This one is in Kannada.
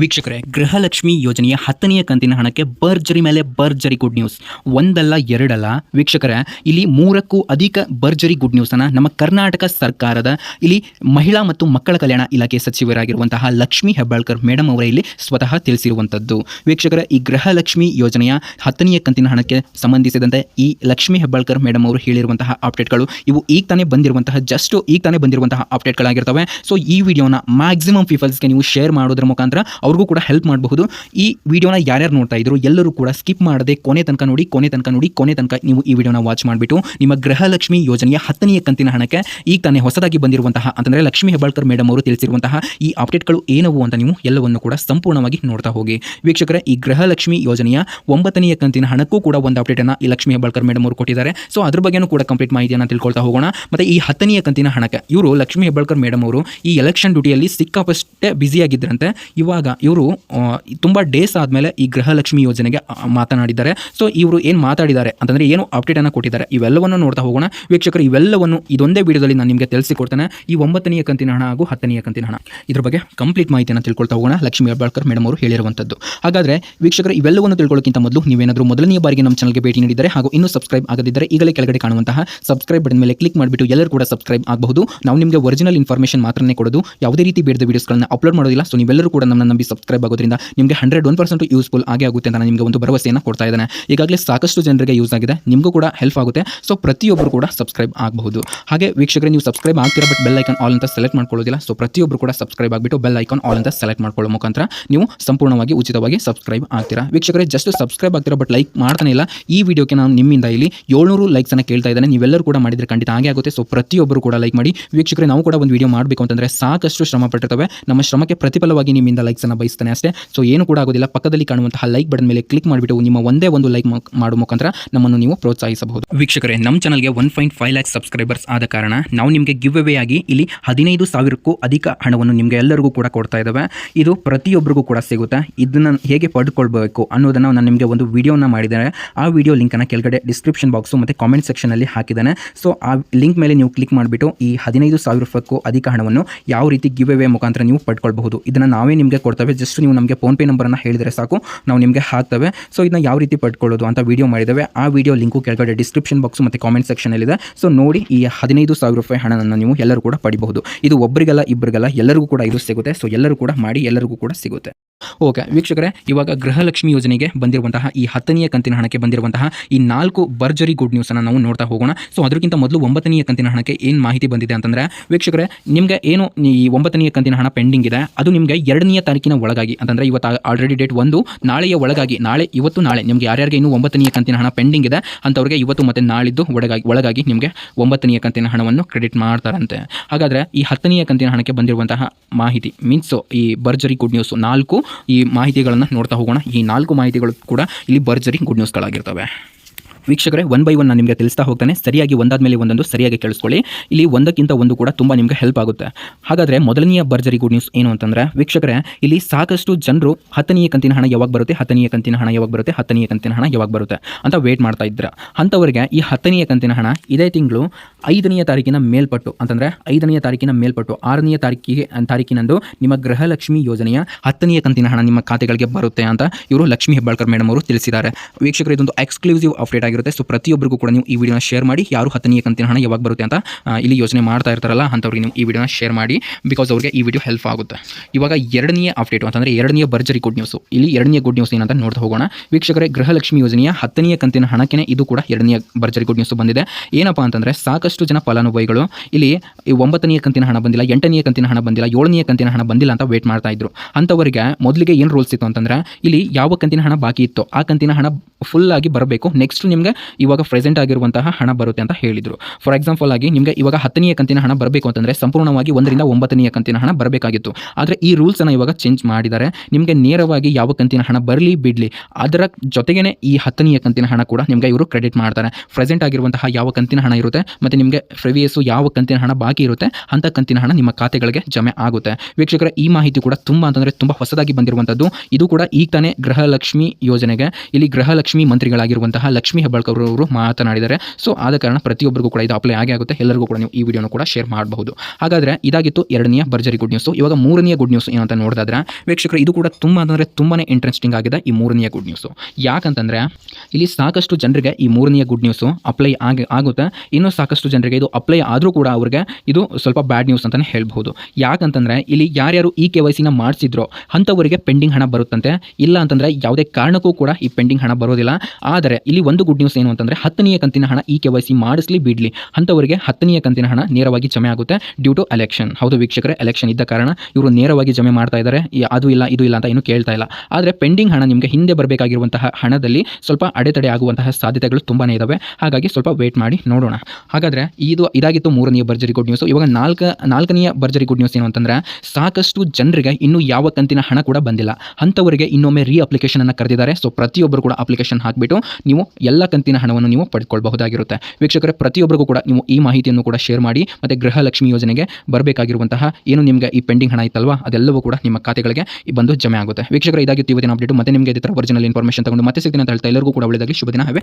ವೀಕ್ಷಕರೇ, ಗೃಹಲಕ್ಷ್ಮಿ ಯೋಜನೆಯ ಹತ್ತನೆಯ ಕಂತಿನ ಹಣಕ್ಕೆ ಭರ್ಜರಿ ಮೇಲೆ ಭರ್ಜರಿ ಗುಡ್ ನ್ಯೂಸ್ ಒಂದಲ್ಲ, ಎರಡಲ್ಲ, ವೀಕ್ಷಕರೇ, ಇಲ್ಲಿ ಮೂರಕ್ಕೂ ಅಧಿಕ ಭರ್ಜರಿ ಗುಡ್ ನ್ಯೂಸನ್ನು ನಮ್ಮ ಕರ್ನಾಟಕ ಸರ್ಕಾರದ ಇಲ್ಲಿ ಮಹಿಳಾ ಮತ್ತು ಮಕ್ಕಳ ಕಲ್ಯಾಣ ಇಲಾಖೆ ಸಚಿವರಾಗಿರುವಂತಹ ಲಕ್ಷ್ಮೀ ಹೆಬ್ಬಾಳ್ಕರ್ ಮೇಡಮ್ ಅವರ ಇಲ್ಲಿ ಸ್ವತಃ ತಿಳಿಸಿರುವಂಥದ್ದು. ವೀಕ್ಷಕರ, ಈ ಗೃಹಲಕ್ಷ್ಮಿ ಯೋಜನೆಯ ಹತ್ತನೆಯ ಕಂತಿನ ಹಣಕ್ಕೆ ಸಂಬಂಧಿಸಿದಂತೆ ಈ ಲಕ್ಷ್ಮಿ ಹೆಬ್ಬಾಳ್ಕರ್ ಮೇಡಮ್ ಅವರು ಹೇಳಿರುವಂತಹ ಅಪ್ಡೇಟ್ಗಳು ಇವು ಈಗ ತಾನೇ ಬಂದಿರುವಂತಹ ಜಸ್ಟ್ ಈಗ ತಾನೇ ಬಂದಿರುವಂತಹ ಅಪ್ಡೇಟ್ಗಳಾಗಿರ್ತವೆ. ಸೊ ಈ ವಿಡಿಯೋನ ಮ್ಯಾಕ್ಸಿಮಮ್ ಪೀಪಲ್ಸ್ಗೆ ನೀವು ಶೇರ್ ಮಾಡೋದ್ರ ಮುಖಾಂತರ ಅವ್ರಿಗೂ ಕೂಡ ಹೆಲ್ಪ್ ಮಾಡಬಹುದು. ಈ ವಿಡಿಯೋನ ಯಾರ್ಯಾರು ನೋಡ್ತಾ ಇದ್ರು, ಎಲ್ಲರೂ ಕೂಡ ಸ್ಕಿಪ್ ಮಾಡದೆ ಕೊನೆ ತನಕ ನೋಡಿ, ಕೊನೆ ತನಕ ನೋಡಿ, ಕೊನೆ ತನಕ ನೀವು ಈ ವಿಡಿಯೋನ ವಾಚ್ ಮಾಡಿಬಿಟ್ಟು ನಿಮ್ಮ ಗೃಹಲಕ್ಷ್ಮಿ ಯೋಜನೆಯ ಹತ್ತನೆಯ ಕಂತಿನ ಹಣಕ್ಕೆ ಈಗ ತಾನೇ ಹೊಸದಾಗಿ ಬಂದಿರುವಂತಹ ಅಂತಂದರೆ ಲಕ್ಷ್ಮೀ ಹೆಬ್ಬಾಳ್ಕರ್ ಮೇಡಮ್ ಅವರು ತಿಳಿಸಿರುವಂತಹ ಈ ಅಪ್ಡೇಟ್ಗಳು ಏನವು ಅಂತ ನೀವು ಎಲ್ಲವನ್ನು ಕೂಡ ಸಂಪೂರ್ಣವಾಗಿ ನೋಡ್ತಾ ಹೋಗಿ. ವೀಕ್ಷಕರೇ, ಈ ಗೃಹಲಕ್ಷ್ಮಿ ಯೋಜನೆಯ ಒಂಬತ್ತನೆಯ ಕಂತಿನ ಹಣಕ್ಕೂ ಕೂಡ ಒಂದು ಅಪ್ಡೇಟನ್ನು ಈ ಲಕ್ಷ್ಮೀ ಹೆಬ್ಬಾಳ್ಕರ್ ಮೇಡಮ್ ಅವರು ಕೊಟ್ಟಿದ್ದಾರೆ. ಸೊ ಅದ್ರ ಬಗ್ಗೆನೂ ಕೂಡ ಕಂಪ್ಲೀಟ್ ಮಾಹಿತಿಯನ್ನು ತಿಳ್ಕೊಳ್ತಾ ಹೋಗೋಣ. ಮತ್ತು ಈ ಹತ್ತನೆಯ ಕಂತಿನ ಹಣಕ್ಕೆ ಇವರು ಲಕ್ಷ್ಮೀ ಹೆಬ್ಬಾಳ್ಕರ್ ಮೇಡಮ್ ಅವರು ಈ ಎಲೆಕ್ಷನ್ ಡ್ಯೂಟಿಯಲ್ಲಿ ಸಿಕ್ಕಾಪಷ್ಟೇ ಬ್ಯುಸಿಯಾಗಿದ್ದರಂತೆ ಇವಾಗ ಇವರು ತುಂಬ ಡೇಸ್ ಆದಮೇಲೆ ಈ ಗೃಹಲಕ್ಷ್ಮಿ ಯೋಜನೆಗೆ ಮಾತನಾಡಿದ್ದಾರೆ. ಸೊ ಇವರು ಏನು ಮಾತಾಡಿದ್ದಾರೆ ಅಂತಂದರೆ ಏನು ಅಪ್ಡೇಟನ್ನು ಕೊಟ್ಟಿದ್ದಾರೆ. ಇವೆಲ್ಲವನ್ನು ನೋಡ್ತಾ ಹೋಗೋಣ. ವೀಕ್ಷಕರು, ಇವೆಲ್ಲವನ್ನು ಇದೊಂದೇ ವಿಡಿಯೋದಲ್ಲಿ ನಾನು ನಿಮಗೆ ತಿಳಿಸಿಕೊಡ್ತೇನೆ ಈ ಒಂಬತ್ತನೆಯ ಕಂತಿನ ಹಣ ಹಾಗೂ ಹತ್ತನೆಯ ಕಂತಿನ ಹಣ. ಇದ್ರ ಬಗ್ಗೆ ಕಂಪ್ಲೀಟ್ ಮಾಹಿತಿಯನ್ನು ತಿಳ್ಕೊಳ್ತಾ ಹೋಗೋಣ. ಲಕ್ಷ್ಮೀ ಹೆಬ್ಬಾಳ್ಕರ್ ಮೇಡಮ್ ಅವರು ಹೇಳಿರುವಂಥದ್ದು ಹಾಗಾದರೆ ವೀಕ್ಷಕರು, ಇವೆಲ್ಲವನ್ನು ತಿಳ್ಕೊಳ್ಳೋಕ್ಕಿಂತ ಮೊದಲು ನೀವೇನಾದರೂ ಮೊದಲನೆಯ ಬಾರಿಗೆ ನಮ್ಮ ಚಾನಲ್ಗೆ ಭೇಟಿ ನೀಡಿದರೆ ಹಾಗೂ ಇನ್ನೂ ಸಬ್ಸ್ಕ್ರೈಬ್ ಆಗದಿದ್ದರೆ ಈಗಲೇ ಕೆಳಗಡೆ ಕಾಣುವಂತಹ ಸಬ್ಸ್ಕ್ರೈಬ್ ಬಟನ್ ಮೇಲೆ ಕ್ಲಿಕ್ ಮಾಡಿಬಿಟ್ಟು ಎಲ್ಲರೂ ಕೂಡ ಸಬ್ಸ್ಕ್ರೈಬ್ ಆಗಬಹುದು. ನಾವು ನಿಮಗೆ ಒರಿಜಿನಲ್ ಇನ್ಫಾರ್ಮೇಷನ್ ಮಾತ್ರನೇ ಕೊಡೋದು. ಯಾವುದೇ ರೀತಿ ಬೇಡದ ವೀಡಿಯೋಸ್ಗಳನ್ನ ಅಪ್ಲೋಡ್ ಮಾಡೋದಿಲ್ಲ. ಸೊ ನೀವೆಲ್ಲರೂ ಕೂಡ ನಮ್ಮನ್ನು ನಂಬಿ ಸಬ್ಸ್ಕ್ರೈಬ್ ಆಗೋದ್ರಿಂದ ನಿಮಗೆ ಹಂಡ್ರೆಡ್ ಒನ್ ಪರ್ಸೆಂಟ್ ಯೂಸ್ಫುಲ್ ಆಗಿ ಆಗುತ್ತೆ ಅಂತ ನಿಮಗೆ ಒಂದು ಭರವಸೆಯನ್ನು ಕೊಡ್ತಾ ಇದ್ದಾನೆ. ಈಗಾಗಲೇ ಸಾಕಷ್ಟು ಜನರಿಗೆ ಯೂಸ್ ಆಗಿದೆ. ನಿಮಗೂ ಕೂಡ ಹೆಲ್ಪ್ ಆಗುತ್ತೆ. ಸೊ ಪ್ರತಿಯೊಬ್ಬರು ಕೂಡ ಸಬ್ಸ್ಕ್ರೈಬ್ ಆಗಬಹುದು. ಹಾಗೆ ವೀಕ್ಷಕರೇ, ನೀವು ಸಬ್ಸ್ಕ್ರೈಬ್ ಆಗ್ತೀರಾ ಬಟ್ ಬೆಲ್ ಐಕನ್ ಆಲ್ ಅಂತ ಸೆಲೆಕ್ಟ್ ಮಾಡ್ಕೊಳ್ಳೋದಿಲ್ಲ. ಸೊ ಪ್ರತಿಯೊಬ್ಬರು ಕೂಡ ಸಬ್ಸ್ಕ್ರೈಬ್ ಆಗಿಬಿಟ್ಟು ಬೆಲ್ ಐಕಾನ್ ಆಲ್ ಅಂತ ಸೆಲೆಕ್ಟ್ ಮಾಡ್ಕೊಳ್ಳೋ ಮುಖಾಂತರ ನೀವು ಸಂಪೂರ್ಣವಾಗಿ ಉಚಿತವಾಗಿ ಸಬ್ಸ್ಕ್ರೈಬ್ ಆಗ್ತೀರಾ. ವೀಕ್ಷಕರೇ ಜಸ್ಟ್ ಸಬ್ಸ್ಕ್ರೈಬ್ ಆಗ್ತೀರಾ ಬಟ್ ಲೈಕ್ ಮಾಡ್ತಾನೆ ಇಲ್ಲ. ಈ ವಿಡಿಯೋಕ್ಕೆ ನಾನು ನಿಮ್ಮಿಂದ ಇಲ್ಲಿ ಏಳ್ನೂರು ಲೈಕ್ಸ್ ಅನ್ನು ಕೇಳ್ತಾ ಇದ್ದಾನೆ. ನೀವೆಲ್ಲರೂ ಕೂಡ ಮಾಡಿದ್ರೆ ಖಂಡಿತ ಹಾಗೆ ಆಗುತ್ತೆ. ಸೊ ಪ್ರತಿಯೊಬ್ಬರು ಕೂಡ ಲೈಕ್ ಮಾಡಿ. ವೀಕ್ಷಕರೇ, ನಾವು ಕೂಡ ಒಂದು ವಿಡಿಯೋ ಮಾಡಬೇಕು ಅಂತಂದರೆ ಸಾಕಷ್ಟು ಶ್ರಮ ಪಟ್ಟಿರ್ತವೆ. ನಮ್ಮ ಶ್ರಮಕ್ಕೆ ಪ್ರತಿಫಲವಾಗಿ ನಿಮ್ಮಿಂದ ಲೈಕ್ಸ್ ಅನ್ನ ಬಯಸ್ತಾನೆ ಅಷ್ಟೇ. ಸೊ ಏನು ಕೂಡ ಆಗೋದಿಲ್ಲ. ಪಕ್ಕದಲ್ಲಿ ಕಾಣುವಂತಹ ಲೈಕ್ ಬಟನ್ ಮೇಲೆ ಕ್ಲಿಕ್ ಮಾಡಿಬಿಟ್ಟು ನಿಮ್ಮ ಒಂದೇ ಒಂದು ಲೈಕ್ ಮಾಡೋ ಮುಖಾಂತರ ನಮ್ಮನ್ನು ನೀವು ಪ್ರೋತ್ಸಾಹಿಸಬಹುದು. ವೀಕ್ಷಕರೇ, ನಮ್ಮ ಚಾನಲ್ಗೆ one point five lakh subscribers ಆದ ಕಾರಣ ನಾವು ನಿಮಗೆ ಗಿವ್ ಅವೇ ಆಗಿ ಇಲ್ಲಿ ಹದಿನೈದು ಸಾವಿರಕ್ಕೂ ಅಧಿಕ ಹಣವನ್ನು ನಿಮಗೆ ಎಲ್ಲರಿಗೂ ಕೂಡ ಕೊಡ್ತಾ ಇದ್ದಾವೆ ಇದು ಪ್ರತಿಯೊಬ್ಬರಿಗೂ ಕೂಡ ಸಿಗುತ್ತೆ. ಇದನ್ನು ಹೇಗೆ ಪಡ್ಕೊಳ್ಬೇಕು ಅನ್ನೋದನ್ನು ನಾನು ನಿಮಗೆ ಒಂದು ವಿಡಿಯೋನ ಮಾಡಿದ್ದೇನೆ ಆ ವಿಡಿಯೋ ಲಿಂಕನ್ನು ಕೆಳಗಡೆ ಡಿಸ್ಕ್ರಿಪ್ಷನ್ ಬಾಕ್ಸು ಮತ್ತು ಕಾಮೆಂಟ್ ಸೆಕ್ಷನಲ್ಲಿ ಹಾಕಿದ್ದಾನೆ. ಸೊ ಆ ಲಿಂಕ್ ಮೇಲೆ ನೀವು ಕ್ಲಿಕ್ ಮಾಡಿಬಿಟ್ಟು ಈ ಹದಿನೈದು ಸಾವಿರ ರೂಪಾಯಿಗೂ ಅಧಿಕ ಹಣವನ್ನು ಯಾವ ರೀತಿ ಗಿವ್ ಅವೇ ಮುಖಾಂತರ ನೀವು ಪಡ್ಕೊಳ್ಬಹುದು. ಇದನ್ನು ನಾವೇ ನಿಮಗೆ ಕೊಡ್ತೇವೆ ಜಸ್ಟ್ ನೀವು ನಮಗೆ ಫೋನ್ಪೇ ನಂಬರನ್ನು ಹೇಳಿದರೆ ಸಾಕು. ನಾವು ನಿಮಗೆ ಹಾಕ್ತೇವೆ. ಸೊ ಇದನ್ನ ಯಾವ ರೀತಿ ಪಡ್ಕೊಳ್ಳೋದು ಅಂತ ವೀಡಿಯೋ ಮಾಡಿದ್ದೇವೆ. ಆ ವಿಡಿಯೋ ಲಿಂಕು ಕೆಳಗಡೆ ಡಿಸ್ಕ್ರಿಪ್ಷನ್ ಬಾಕ್ಸ್ ಮತ್ತು ಕಾಮೆಂಟ್ ಸೆಕ್ಷನಲ್ಲಿದೆ ಸೊ ನೋಡಿ ಈ ಹದಿನೈದು ಸಾವಿರ ರೂಪಾಯಿ ಹಣವನ್ನು ನೀವು ಎಲ್ಲರೂ ಕೂಡ ಪಡಿಬಹುದು. ಇದು ಒಬ್ಬರಿಗಲ್ಲ ಇಬ್ಬರಿಗಲ್ಲ ಎಲ್ಲರಿಗೂ ಕೂಡ ಇದು ಸಿಗುತ್ತೆ. ಸೊ ಎಲ್ಲರೂ ಕೂಡ ಮಾಡಿ, ಎಲ್ಲರಿಗೂ ಕೂಡ ಸಿಗುತ್ತೆ. ಓಕೆ ವೀಕ್ಷಕರೇ, ಇವಾಗ ಗೃಹಲಕ್ಷ್ಮಿ ಯೋಜನೆಗೆ ಬಂದಿರುವಂತಹ, ಈ ಹತ್ತನೆಯ ಕಂತಿನ ಹಣಕ್ಕೆ ಬಂದಿರುವಂತಹ, ಈ ನಾಲ್ಕು ಭರ್ಜರಿ ಗುಡ್ ನ್ಯೂಸನ್ನು ನಾವು ನೋಡ್ತಾ ಹೋಗೋಣ. ಸೊ ಅದಕ್ಕಿಂತ ಮೊದಲು ಒಂಬತ್ತನೆಯ ಕಂತಿನ ಹಣಕ್ಕೆ ಏನು ಮಾಹಿತಿ ಬಂದಿದೆ ಅಂತಂದರೆ, ವೀಕ್ಷಕರೇ, ನಿಮಗೆ ಏನು ಈ ಒಂಬತ್ತನೆಯ ಕಂತಿನ ಹಣ ಪೆಂಡಿಂಗ್ ಇದೆ, ಅದು ನಿಮಗೆ ಎರಡನೆಯ ತಾರೀಕಿನ ಒಳಗಾಗಿ, ಅಂತಂದ್ರೆ ಇವತ್ತು ಆಲ್ರೆಡಿ ಡೇಟ್ ಒಂದು, ನಾಳೆಯ ಒಳಗಾಗಿ, ನಾಳೆ, ಇವತ್ತು, ನಾಳೆ, ನಿಮಗೆ ಯಾರ್ಯಾರಿಗೆ ಇನ್ನೂ ಒಂಬತ್ತನೆಯ ಕಂತಿನ ಹಣ ಪೆಂಡಿಂಗ್ ಇದೆ ಅಂಥವ್ರಿಗೆ ಇವತ್ತು ಮತ್ತು ನಾಳಿದ್ದು ಒಳಗಾಗಿ ಒಳಗಾಗಿ ನಿಮಗೆ ಒಂಬತ್ತನೆಯ ಕಂತಿನ ಹಣವನ್ನು ಕ್ರೆಡಿಟ್ ಮಾಡ್ತಾರಂತೆ. ಹಾಗಾದರೆ ಈ ಹತ್ತನೆಯ ಕಂತಿನ ಹಣಕ್ಕೆ ಬಂದಿರುವಂತಹ ಮಾಹಿತಿ ಮೀನ್ಸ್ ಈ ಭರ್ಜರಿ ಗುಡ್ ನ್ಯೂಸ್ ನಾಲ್ಕು, ಈ ಮಾಹಿತಿಗಳನ್ನು ನೋಡ್ತಾ ಹೋಗೋಣ. ಈ ನಾಲ್ಕು ಮಾಹಿತಿಗಳು ಕೂಡ ಇಲ್ಲಿ ಭರ್ಜರಿ ಗುಡ್ ನ್ಯೂಸ್ಗಳಾಗಿರ್ತವೆ ವೀಕ್ಷಕರೇ ಒನ್ ಬೈ ಒನ್ ನಾನು ನಿಮಗೆ ತಿಳಿಸ್ತಾ ಹೋಗ್ತಾನೆ. ಸರಿಯಾಗಿ ಒಂದಾದ ಮೇಲೆ ಒಂದೊಂದು ಸರಿಯಾಗಿ ಕೇಳಿಸ್ಕೊಳ್ಳಿ. ಇಲ್ಲಿ ಒಂದಕ್ಕಿಂತ ಒಂದು ಕೂಡ ತುಂಬ ನಿಮಗೆ ಹೆಲ್ಪ್ ಆಗುತ್ತೆ. ಹಾಗಾದರೆ ಮೊದಲನೆಯ ಭರ್ಜರಿ ಗುಡ್ ನ್ಯೂಸ್ ಏನು ಅಂತಂದರೆ, ವೀಕ್ಷಕರೇ, ಇಲ್ಲಿ ಸಾಕಷ್ಟು ಜನರು ಹತ್ತನೆಯ ಕಂತಿನ ಹಣ ಯಾವಾಗ ಬರುತ್ತೆ? ಹತ್ತನೆಯ ಕಂತಿನ ಹಣ ಯಾವಾಗ ಬರುತ್ತೆ? ಹತ್ತನೆಯ ಕಂತಿನ ಹಣ ಯಾವಾಗ ಬರುತ್ತೆ? ಅಂತ ವೇಟ್ ಮಾಡ್ತಾ ಇದ್ರ. ಅಂಥವರಿಗೆ ಈ ಹತ್ತನೆಯ ಕಂತಿನ ಹಣ ಇದೇ ತಿಂಗಳು ಐದನೆಯ ತಾರೀಕಿನ ಮೇಲ್ಪಟ್ಟು ಅಂತಂದರೆ, ಐದನೆಯ ತಾರೀಕಿನ ಮೇಲ್ಪಟ್ಟು, ಆರನೆಯ ತಾರೀಕಿಗೆ, ತಾರೀಕಿನಂದು ನಿಮ್ಮ ಗೃಹಲಕ್ಷ್ಮಿ ಯೋಜನೆಯ ಹತ್ತನೆಯ ಕಂತಿನ ಹಣ ನಿಮ್ಮ ಖಾತೆಗಳಿಗೆ ಬರುತ್ತೆ ಅಂತ ಇವರು ಲಕ್ಷ್ಮೀ ಹೆಬ್ಬಾಳ್ಕರ್ ಮೇಡಮ್ ಅವರು ತಿಳಿಸಿದ್ದಾರೆ. ವೀಕ್ಷಕರು, ಇದೊಂದು ಎಕ್ಸ್ಕ್ಲೂಸಿವ್ ಅಪ್ಡೇಟ್ ಆಗಿರುತ್ತೆ. ಸೊ ಪ್ರತಿಯೊಬ್ಬರಿಗೂ ಕೂಡ ನೀವು ಈ ವಿಡಿಯೋನ ಶೇರ್ ಮಾಡಿ, ಯಾರು ಹತ್ತನೇ ಕಂತಿನ ಹಣ ಯಾವಾಗ ಬರುತ್ತೆ ಅಂತ ಇಲ್ಲಿ ಯೋಜನೆ ಮಾಡ್ತಾ ಇರ್ತಾರಲ್ಲ, ಅಂಥವ್ರಿಗೆ ನೀವು ಈ ವಿಡಿಯೋನ ಶೇರ್ ಮಾಡಿ ಬಿಕಾಸ್ ಅವರಿಗೆ ಈ ವಿಡಿಯೋ ಹೆಲ್ಪ್ ಆಗುತ್ತೆ. ಇವಾಗ ಎರಡನೇ ಅಪ್ಡೇಟ್ ಅಂತಂದರೆ ಎರಡನೇ ಭರ್ಜರಿ ಗುಡ್ ನ್ಯೂಸು ಇಲ್ಲಿ ಎರಡನೇ ಗುಡ್ ನ್ಯೂಸ್ ಏನಂತ ನೋಡ್ತಾ ಹೋಗೋಣ. ವೀಕ್ಷಕರೇ, ಗೃಹಲಕ್ಷ್ಮಿ ಯೋಜನೆಯ ಹತ್ತನೇ ಕಂತಿನ ಹಣಕ್ಕೆ ಇದು ಕೂಡ ಎರಡನೇ ಭರ್ಜರಿ ಗುಡ್ ನ್ಯೂಸ್ ಬಂದಿದೆ. ಏನಪ್ಪಾ ಅಂತಂದರೆ, ಸಾಕಷ್ಟು ಜನ ಫಲಾನುಭವಿಗಳು, ಇಲ್ಲಿ ಒಂಬತ್ತನೇ ಕಂತಿನ ಹಣ ಬಂದಿಲ್ಲ ಎಂಟನೇ ಕಂತಿನ ಹಣ ಬಂದಿಲ್ಲ ಏಳನೇ ಕಂತಿನ ಹಣ ಬಂದಿಲ್ಲ ಅಂತ ವೇಟ್ ಮಾಡ್ತಾ ಇದ್ರು. ಅಂಥವರಿಗೆ ಮೊದಲಿಗೆ ಏನು ರೂಲ್ಸ್ ಇತ್ತು ಅಂತಂದ್ರೆ, ಇಲ್ಲಿ ಯಾವ ಕಂತಿನ ಹಣ ಬಾಕಿ ಇತ್ತು, ಆ ಕಂತಿನ ಹಣ ಫುಲ್ ಆಗಿ ಬರಬೇಕು. ನೆಕ್ಸ್ಟ್ ನಿಮಗೆ ಇವಾಗ ಪ್ರೆಸೆಂಟ್ ಆಗಿರುವಂತಹ ಹಣ ಬರುತ್ತೆ ಅಂತ ಹೇಳಿದರು. ಫಾರ್ ಎಕ್ಸಾಂಪಲ್ ಆಗಿ ನಿಮಗೆ ಇವಾಗ ಹತ್ತನೆಯ ಕಂತಿನ ಹಣ ಬರಬೇಕು ಅಂತಂದರೆ ಸಂಪೂರ್ಣವಾಗಿ ಒಂದರಿಂದ ಒಂಬತ್ತನೆಯ ಕಂತಿನ ಹಣ ಬರಬೇಕಾಗಿತ್ತು. ಆದರೆ ಈ ರೂಲ್ಸನ್ನು ಇವಾಗ ಚೇಂಜ್ ಮಾಡಿದ್ದಾರೆ ನಿಮಗೆ ನೇರವಾಗಿ ಯಾವ ಕಂತಿನ ಹಣ ಬರಲಿ ಬಿಡಲಿ, ಅದರ ಜೊತೆಗೇ ಈ ಹತ್ತನೆಯ ಕಂತಿನ ಹಣ ಕೂಡ ನಿಮಗೆ ಇವರು ಕ್ರೆಡಿಟ್ ಮಾಡ್ತಾರೆ. ಪ್ರೆಸೆಂಟ್ ಆಗಿರುವಂತಹ ಯಾವ ಕಂತಿನ ಹಣ ಇರುತ್ತೆ, ಮತ್ತು ನಿಮಗೆ ಪ್ರಿವಿಯಸ್ಸು ಯಾವ ಕಂತಿನ ಹಣ ಬಾಕಿ ಇರುತ್ತೆ, ಅಂತ ಕಂತಿನ ಹಣ ನಿಮ್ಮ ಖಾತೆಗಳಿಗೆ ಜಮೆ ಆಗುತ್ತೆ. ವೀಕ್ಷಕರ, ಈ ಮಾಹಿತಿ ಕೂಡ ತುಂಬ ಅಂತಂದರೆ ತುಂಬ ಹೊಸದಾಗಿ ಬಂದಿರುವಂಥದ್ದು ಇದು ಕೂಡ ಈಗ ತಾನೇ ಗೃಹಲಕ್ಷ್ಮಿ ಯೋಜನೆಗೆ. ಇಲ್ಲಿ ಗೃಹಲಕ್ಷ್ಮಿ ಮಂತ್ರಿಗಳಾಗಿರುವಂತಹ ಲಕ್ಷ್ಮೀ ಹೆಬ್ಬಾಳ್ಕರ್ ಅವರು ಮಾತನಾಡಿದ್ದಾರೆ. ಸೊ ಆದ ಕಾರಣ ಪ್ರತಿಯೊಬ್ಬರಿಗೂ ಕೂಡ ಇದು ಅಪ್ಲೈ ಆಗೇ ಆಗುತ್ತೆ. ಎಲ್ಲರಿಗೂ ಕೂಡ ನೀವು ಈ ವಿಡಿಯೋನ ಕೂಡ ಶೇರ್ ಮಾಡಬಹುದು. ಹಾಗಾದರೆ ಇದಾಗಿತ್ತು ಎರಡನೇ ಭರ್ಜರಿ ಗುಡ್ ನ್ಯೂಸ್ ಇವಾಗ ಮೂರನೇ ಗುಡ್ ನ್ಯೂಸ್ ಏನಂತ ನೋಡಿದ್ರೆ ವೀಕ್ಷಕರು, ಇದು ಕೂಡ ತುಂಬ ಅಂದರೆ ತುಂಬಾ ಇಂಟ್ರೆಸ್ಟಿಂಗ್ ಆಗಿದೆ ಈ ಮೂರನೇ ಗುಡ್ ನ್ಯೂಸು ಯಾಕಂತಂದರೆ, ಇಲ್ಲಿ ಸಾಕಷ್ಟು ಜನರಿಗೆ ಈ ಮೂರನೆಯ ಗುಡ್ ನ್ಯೂಸು ಅಪ್ಲೈ ಆಗಿ, ಆಗುತ್ತೆ. ಇನ್ನೂ ಸಾಕಷ್ಟು ಜನರಿಗೆ ಇದು ಅಪ್ಲೈ ಆದರೂ ಕೂಡ ಅವರಿಗೆ ಇದು ಸ್ವಲ್ಪ ಬ್ಯಾಡ್ ನ್ಯೂಸ್ ಅಂತಲೇ ಹೇಳ್ಬೋದು ಯಾಕಂತಂದರೆ, ಇಲ್ಲಿ ಯಾರ್ಯಾರು ಈ ಕೆ ವೈ ಸಿನ ಮಾಡಿಸಿದ್ರೋ, ಅಂಥವರಿಗೆ ಪೆಂಡಿಂಗ್ ಹಣ ಬರುತ್ತಂತೆ. ಇಲ್ಲ ಅಂತಂದರೆ, ಯಾವುದೇ ಕಾರಣಕ್ಕೂ ಕೂಡ ಈ ಪೆಂಡಿಂಗ್ ಹಣ ಬರೋದಿಲ್ಲ. ಆದರೆ, ಇಲ್ಲಿ ಒಂದು ನ್ಯೂಸ್ ಏನು ಅಂತಂದ್ರೆ ಹತ್ತನೆಯ ಕಂತಿನ ಹಣ ಈ ಕೆ ವೈ ಸಿ ಮಾಡಿಸ್ಲಿ, ಬಿಡಲಿ. ಅಂಥವರಿಗೆ ಹತ್ತನೆಯ ಕಂತಿನ ಹಣ ನೇರವಾಗಿ ಜಮೆ ಆಗುತ್ತೆ ಡ್ಯೂ ಟು ಎಲೆಕ್ಷನ್ ಹೌದು ವೀಕ್ಷಕರೇ ಎಲೆಕ್ಷನ್ ಇದ್ದ ಕಾರಣ ಇವರು ನೇರವಾಗಿ ಜಮೆ ಮಾಡ್ತಾ ಇದ್ದಾರೆ ಅದು ಇಲ್ಲ, ಇದು ಇಲ್ಲ ಅಂತ ಏನು ಕೇಳ್ತಾ ಇಲ್ಲ. ಆದರೆ ಪೆಂಡಿಂಗ್ ಹಣ ನಿಮಗೆ ಹಿಂದೆ ಬರಬೇಕಾಗಿರುವಂತಹ ಹಣದಲ್ಲಿ ಸ್ವಲ್ಪ ಅಡೆತಡೆ ಆಗುವಂತಹ ಸಾಧ್ಯತೆಗಳು ತುಂಬಾ ಇದಾವೆ. ಹಾಗಾಗಿ ಸ್ವಲ್ಪ ವೇಟ್ ಮಾಡಿ ನೋಡೋಣ. ಹಾಗಾದರೆ ಇದು ಇದಾಗಿತ್ತು ಮೂರನೆಯ ಭರ್ಜರಿ ಗುಡ್ ನ್ಯೂಸ್ ಇವಾಗ ನಾಲ್ಕ, ನಾಲ್ಕನೆಯ ಭರ್ಜರಿ ಗುಡ್ ನ್ಯೂಸ್ ಏನು ಅಂತಂದ್ರೆ ಸಾಕಷ್ಟು ಜನರಿಗೆ ಇನ್ನೂ ಯಾವ ಕಂತಿನ ಹಣ ಕೂಡ ಬಂದಿಲ್ಲ. ಅಂಥವರಿಗೆ ಇನ್ನೊಮ್ಮೆ ರೀ ಅಪ್ಲಿಕೇಶನ್ ಅನ್ನು ಕರೆದಿದ್ದಾರೆ. ಸೊ ಪ್ರತಿಯೊಬ್ಬರು ಕೂಡ ಅಪ್ಲಿಕೇಶನ್ ಹಾಕಿಬಿಟ್ಟು ನೀವು ಎಲ್ಲ ಕಂತಿನ ಹಣವನ್ನು ನೀವು ಪಡ್ಕೊಳ್ಬಹುದಾಗಿರುತ್ತೆ. ವೀಕ್ಷಕರೇ, ಪ್ರತಿಯೊಬ್ಬರಿಗೂ ಕೂಡ ನೀವು ಈ ಮಾಹಿತಿಯನ್ನು ಕೂಡ ಶೇರ್ ಮಾಡಿ, ಮತ್ತು ಗೃಹಲಕ್ಷ್ಮಿ ಯೋಜನೆಗೆ ಬರಬೇಕಾಗಿರುವಂತಹ ಏನು ನಿಮಗೆ ಈ ಪೆಂಡಿಂಗ್ ಹಣ ಇತ್ತಲ್ವಾ ಅದೆಲ್ಲವೂ ಕೂಡ ನಿಮ್ಮ ಖಾತೆಗಳಿಗೆ ಬಂದು ಜಮೆ ಆಗುತ್ತೆ. ವೀಕ್ಷಕರ, ಇದಾಗಿತ್ತು ಇವತ್ತಿನ ಅಪ್ಡೇಟ್ ಮತ್ತೆ ನಿಮಗೆ ಇದೇ ಥರ ಒರಿಜಿನಲ್ ಇನ್ಫಾರ್ಮೇಷನ್ ತಗೊಂಡು ಮತ್ತೆ ಸಿಗ್ತೀನಿ ಅಂತ ಹೇಳ್ತಾ ಎಲ್ಲರಿಗೂ ಕೂಡ ಒಳ್ಳೆಯದಾಗಿ ಶುಭ ದಿನ ಹವೆ